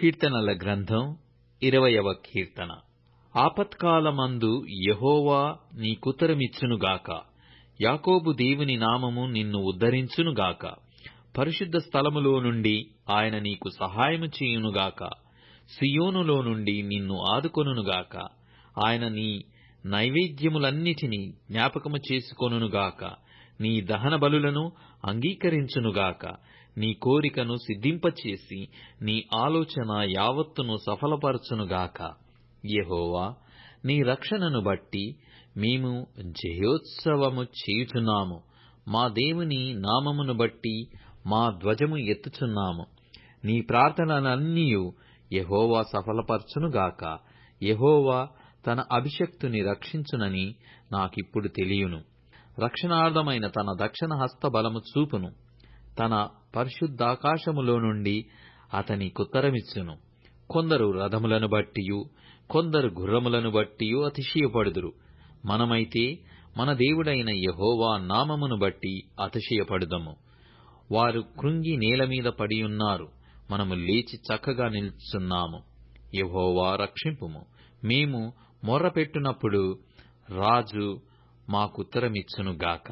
కీర్తనల గ్రంథం ఇరవయవ కీర్తన. ఆపత్కాలమందు యహోవా నీకుతరమిచ్చునుగాక యాకోబు దేవుని నామము నిన్ను ఉద్ధరించునుగాక. పరిశుద్ధ స్థలములో నుండి ఆయన నీకు సహాయము చేయునుగాక. సియోనులో నుండి నిన్ను ఆదుకొనుగాక ఆయన నీ నైవేద్యములన్నిటినీ జ్ఞాపకము చేసుకొనుగాక నీ దహన బలులను అంగీకరించునుగాక. నీ కోరికను సిద్ధింపచేసి నీ ఆలోచన యావత్తును సఫలపరచునుగాక. యెహోవా నీ రక్షణను బట్టి మేము జయోత్సవము చేయుచున్నాము. మా దేవుని నామమును బట్టి మా ధ్వజము ఎత్తుచున్నాము. నీ ప్రార్థనలన్నీయు యెహోవా సఫలపరచునుగాక. యెహోవా తన అభిషక్తుని రక్షించునని నాకిప్పుడు తెలియును. రక్షణార్థమైన తన దక్షిణ హస్త బలము చూపును. తన పరిశుద్ధాకాశములో నుండి అతని కుత్తరమిచ్చును. కొందరు రథములను బట్టియు కొందరు గుర్రములను బట్టియు అతిశయపడుదురు. మనమైతే మన దేవుడైన యహోవా నామమును బట్టి అతిశయపడుదము. వారు కృంగి నేల మీద పడియున్నారు. మనము లేచి చక్కగా నిల్చున్నాము. యహోవా రక్షింపుము. మేము మొర్రపెట్టునప్పుడు రాజు మాకుత్తరమిచ్చునుగాక